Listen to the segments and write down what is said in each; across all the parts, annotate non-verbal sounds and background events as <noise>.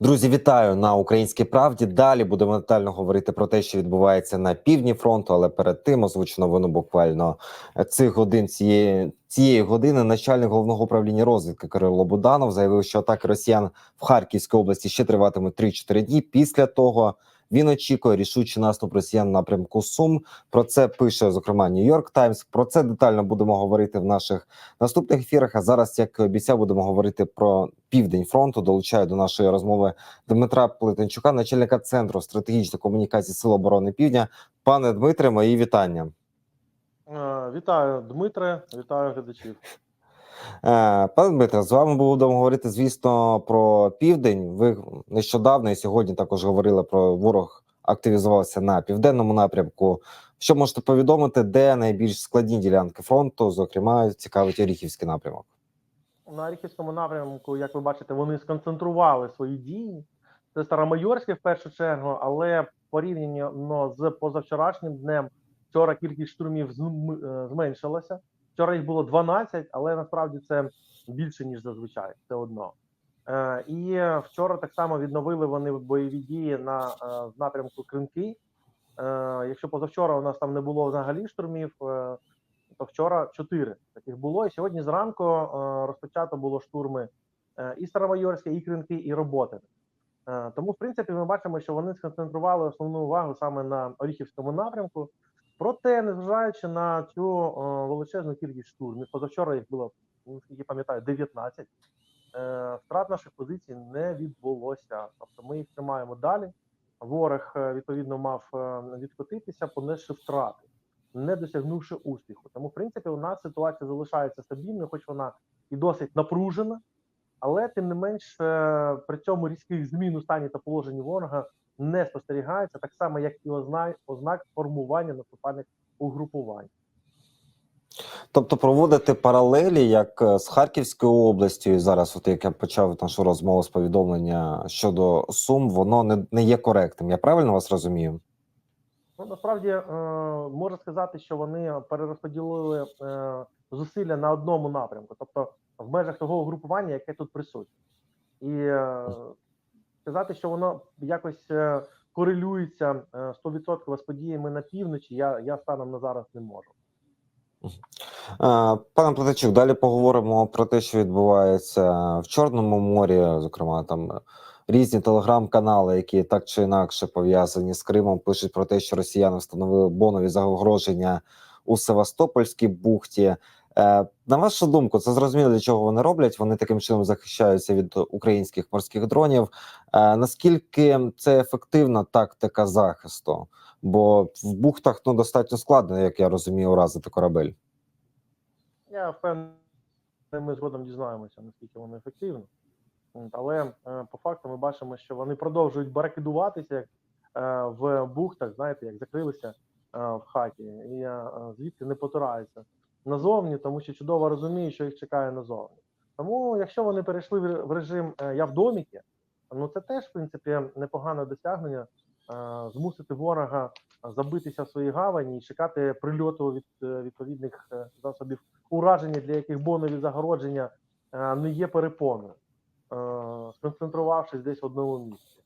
Друзі, вітаю на українській правді. Далі будемо детально говорити про те, що відбувається на півдні фронту. Але перед тим озвучу новину буквально цих годин цієї цієї години. Начальник головного управління розвідки Кирило Буданов заявив, що атаки росіян в Харківській області ще триватимуть 3-4 дні. Після того він очікує рішучий наступ росіян напрямку Сум. Про це пише зокрема Нью-Йорк Таймс. Про це детально будемо говорити в наших наступних ефірах. А зараз, як і обіцяв, будемо говорити про південь фронту. Долучаю до нашої розмови Дмитра Плетенчука, начальника центру стратегічної комунікації Сил оборони Півдня. Пане Дмитре, мої вітання. Е, Вітаю, Дмитре, вітаю глядачів. Е, Пане Дмитре, з вами будемо говорити, звісно, про південь. Ви нещодавно і сьогодні також говорили про ворог активізувався на південному напрямку. Що можете повідомити, де найбільш складні ділянки фронту, зокрема, цікавить Оріхівський напрямок? На Оріхівському напрямку, як ви бачите, вони сконцентрували свої дії. Це Старомайорське в першу чергу, але порівняно з позавчорашнім днем, вчора кількість штурмів е, зменшилася. Вчора їх було 12, але насправді це більше, ніж зазвичай. Це одно. Е, І вчора так само відновили вони бойові дії на е, напрямку Кринки. Е, Якщо позавчора у нас там не було взагалі штурмів, е, то вчора чотири таких було. І сьогодні зранку розпочато було штурми і Старомайорське, і Кринки, і роботи. Тому, в принципі, ми бачимо, що вони сконцентрували основну увагу саме на Оріхівському напрямку. Проте, незважаючи на цю е, величезну кількість штурмів, позавчора їх було, наскільки пам'ятаю, 19, е, втрат наших позицій не відбулося. Тобто ми їх тримаємо далі. Ворог е, відповідно мав відкотитися, понесши втрати не досягнувши успіху. Тому, в принципі, у нас ситуація залишається стабільною, хоч вона і досить напружена, але тим не менш при цьому різких змін у стані та положенні ворога не спостерігається, так само як і ознак, ознак формування наступальних угрупувань. Тобто проводити паралелі, як е, з Харківською областю, і зараз, от як я почав нашу розмову з повідомлення щодо Сум, воно не, не є коректним. Я правильно вас розумію? Ну насправді е, можна сказати, що вони перерозподілили е, зусилля на одному напрямку, тобто в межах того угрупування, яке тут присутнє, і е, сказати, що воно якось е, корелюється е, 100% з подіями на півночі, я, я станом на зараз не можу. Е, Пане Плетачук, далі поговоримо про те, що відбувається в Чорному морі, зокрема там е, різні телеграм-канали, які так чи інакше пов'язані з Кримом, пишуть про те, що росіяни встановили бонові загроження у Севастопольській бухті. Е, На вашу думку, це зрозуміло, для чого вони роблять. Вони таким чином захищаються від українських морських дронів. Е, Наскільки це ефективна тактика захисту? Бо в бухтах ну достатньо складно, як я розумію, уразити корабель. Я впевнений, ми згодом дізнаємося, наскільки воно ефективно. От, Але е, по факту ми бачимо, що вони продовжують барикадуватися як, в бухтах, знаєте, як закрилися в хаті, і звідти не потираються назовні, тому що чудово розуміють, що їх чекає назовні. Тому, якщо вони перейшли в режим е, я в доміки, ну це теж в принципі непогане досягнення е, змусити ворога забитися в своїй гавані і чекати прильоту від е, відповідних засобів ураження, для яких бонові загородження не є перепоною, сконцентрувавшись десь в одному місці.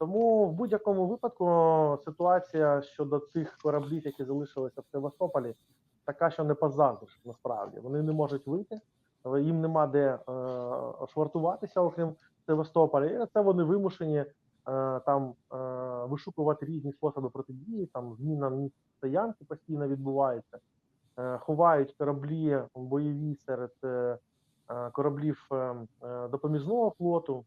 Тому в будь-якому випадку ситуація щодо цих кораблів, які залишилися в Севастополі, така, що не позаздриш насправді. Вони не можуть вийти, їм нема де е, швартуватися, окрім Севастополя. І це вони вимушені е, там е, вишукувати різні способи протидії. Там зміна місць стоянки постійно відбувається. Е, ховають кораблі бойові серед е, е, кораблів е, е, допоміжного флоту,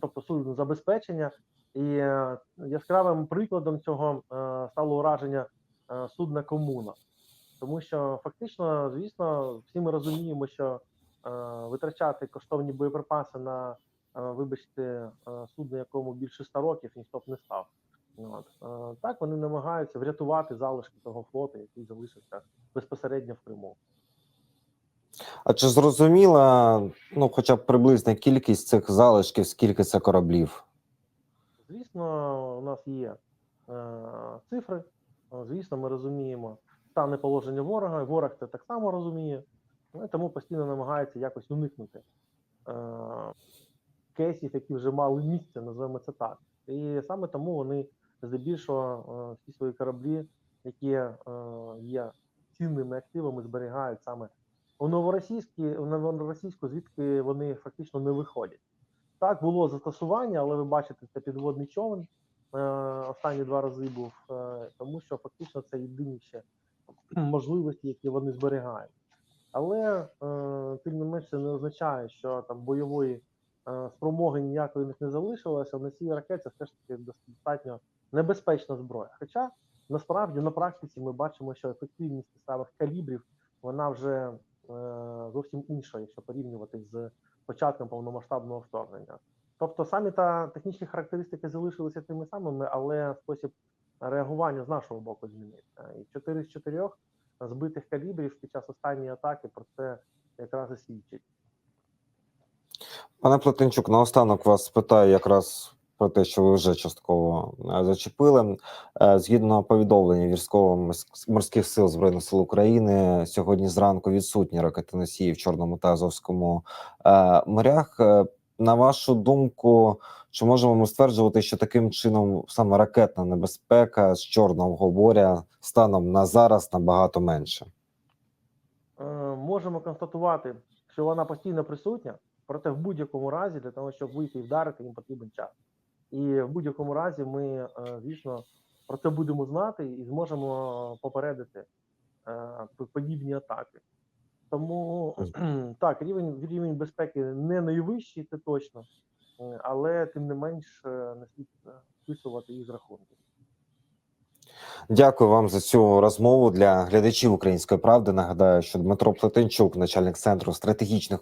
тобто судно забезпечення. І е, яскравим прикладом цього е, стало ураження е, судна комуна, тому що фактично, звісно, всі ми розуміємо, що витрачати коштовні боєприпаси на, вибачте, судно, якому більше 100 років, ніхто б не став. От. Так вони намагаються врятувати залишки того флоту, який залишився безпосередньо в Криму. А чи зрозуміла ну, хоча б приблизна кількість цих залишків, скільки це кораблів? Звісно, у нас є е, цифри. Е, Звісно, ми розуміємо стане положення ворога. Ворог це так само розуміє, ну, тому постійно намагається якось уникнути е, кейсів, які вже мали місце, називаємо це так. І саме тому вони здебільшого е, всі свої кораблі, які е, є цінними активами, зберігають саме у новоросійській, у новоросійську, звідки вони фактично не виходять. Так було застосування, але ви бачите, це підводний човен. Е, останні два рази був, е, тому що фактично це єдині ще можливості, які вони зберігають. Але е, тим не менше не означає, що там бойової спромоги ніякої в них не залишилося. Носії ракет це все ж таки достатньо небезпечна зброя. Хоча насправді на практиці ми бачимо, що ефективність самих калібрів вона вже зовсім інша, якщо порівнювати з початком повномасштабного вторгнення. Тобто самі та технічні характеристики залишилися тими самими, але спосіб реагування з нашого боку змінився. І 4 з 4 збитих калібрів під час останньої атаки про це якраз і свідчить. Пане Платинчук, наостанок вас питаю якраз про те, що ви вже частково е, зачепили. Е, Згідно повідомлення військово-морських сил збройних сил України, сьогодні зранку відсутні ракетоносії в Чорному та Азовському е, морях. На вашу думку, чи можемо ми стверджувати, що таким чином саме ракетна небезпека з Чорного моря станом на зараз набагато менше? Можемо констатувати, що вона постійно присутня, проте в будь-якому разі для того, щоб вийти і вдарити, їм потрібен час. І в будь-якому разі ми, е, звісно, про це будемо знати і зможемо попередити е, подібні атаки. Тому <clears throat> так, рівень рівень безпеки не найвищий, це точно, е, але тим не менш не слід списувати їх з рахунків. Дякую вам за цю розмову для глядачів української правди. Нагадаю, що Дмитро Плетенчук, начальник центру стратегічних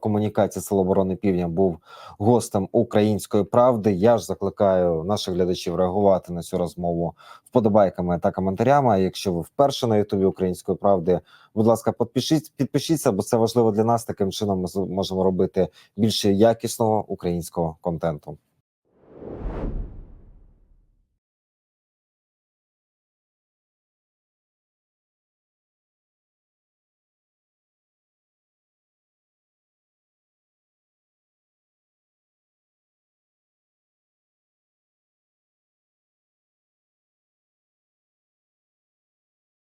комунікацій Сил оборони Півдня, був гостем української правди. Я ж закликаю наших глядачів реагувати на цю розмову вподобайками та коментарями. А якщо ви вперше на Ютубі української правди, будь ласка, підпишіть, підпишіться, бо це важливо для нас. Таким чином ми зможемо робити більше якісного українського контенту.